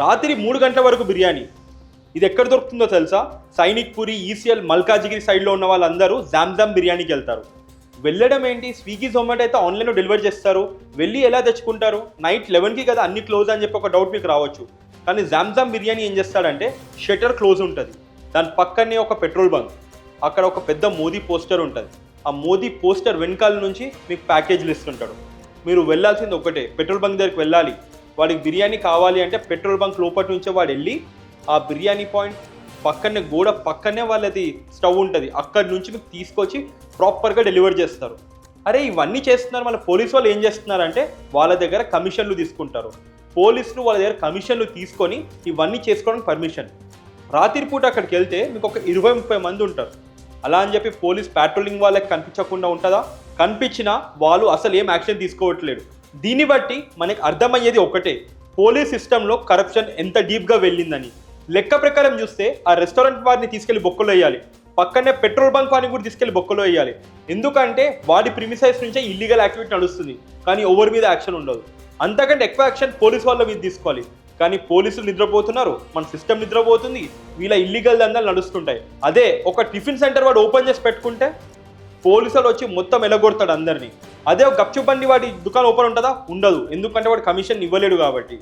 రాత్రి మూడు గంటల వరకు బిర్యానీ. ఇది ఎక్కడ దొరుకుతుందో తెలుసా? సైనిక్ పూరి ఈసీఎల్ మల్కాజిగిరి సైడ్లో ఉన్న వాళ్ళందరూ జామ్జామ్ బిర్యానీకి వెళ్తారు. వెళ్ళడం ఏంటి? స్విగ్గీ జొమాటో అయితే ఆన్లైన్లో డెలివరీ చేస్తారు. వెళ్ళి ఎలా తెచ్చుకుంటారు? నైట్ లెవెన్కి కదా అన్ని క్లోజ్ అని చెప్పి ఒక డౌట్ మీకు రావచ్చు. కానీ జామ్జామ్ బిర్యానీ ఏం చేస్తాడంటే షటర్ క్లోజ్ ఉంటుంది. దాని పక్కనే ఒక పెట్రోల్ బంక్. అక్కడ ఒక పెద్ద మోదీ పోస్టర్ ఉంటుంది. ఆ మోదీ పోస్టర్ వెనకాల నుంచి మీకు ప్యాకేజీలు ఇస్తుంటాడు. మీరు వెళ్ళాల్సింది ఒకటే. పెట్రోల్ బంక్ దగ్గరికి వెళ్ళాలి. వాడికి బిర్యానీ కావాలి అంటే పెట్రోల్ బంక్ లోపటి నుంచే వాడు వెళ్ళి ఆ బిర్యానీ పాయింట్ పక్కనే గోడ పక్కనే వాళ్ళది స్టవ్ ఉంటుంది. అక్కడి నుంచి మీకు తీసుకొచ్చి ప్రాపర్గా డెలివర్ చేస్తారు. అరే ఇవన్నీ చేస్తున్నారు. మళ్ళీ పోలీసు వాళ్ళు ఏం చేస్తున్నారంటే వాళ్ళ దగ్గర కమిషన్లు తీసుకుంటారు. పోలీసులు వాళ్ళ దగ్గర కమిషన్లు తీసుకొని ఇవన్నీ చేసుకోవడానికి పర్మిషన్ రాత్రిపూట అక్కడికి వెళ్తే మీకు ఒక ఇరవై ముప్పై మంది ఉంటారు. అలా అని చెప్పి పోలీస్ ప్యాట్రోలింగ్ వాళ్ళకి కనిపించకుండా ఉంటుందా? కనిపించినా వాళ్ళు అసలు ఏం యాక్షన్ తీసుకోవట్లేదు. దీన్ని బట్టి మనకు అర్థమయ్యేది ఒకటే. పోలీస్ సిస్టంలో కరప్షన్ ఎంత డీప్గా వెళ్ళిందని. లెక్క ప్రకారం చూస్తే ఆ రెస్టారెంట్ వారిని తీసుకెళ్ళి బొక్కలో వేయాలి. పక్కనే పెట్రోల్ బంక్ వారిని కూడా తీసుకెళ్ళి బొక్కలో వేయాలి. ఎందుకంటే వాడి ప్రిమిసైజ్ నుంచే ఇల్లీగల్ యాక్టివిటీ నడుస్తుంది. కానీ ఓవర్ మీద యాక్షన్ ఉండదు. అంతకంటే ఎక్కువ యాక్షన్ పోలీస్ వాళ్ళ మీద తీసుకోవాలి. కానీ పోలీసులు నిద్రపోతున్నారు. మన సిస్టమ్ నిద్రపోతుంది. వీళ్ళ ఇల్లీగల్ దందాలు నడుస్తుంటాయి. అదే ఒక టిఫిన్ సెంటర్ వాడు ఓపెన్ చేసి పెట్టుకుంటే పోలీసులు వచ్చి మొత్తం ఎలగొడతాడు అందరినీ. అదే ఒక గప్చు బండి వాడి దుకాణం ఓపెన్ ఉంటుందా? ఉండదు. ఎందుకంటే వాడు కమిషన్ ఇవ్వలేడు కాబట్టి.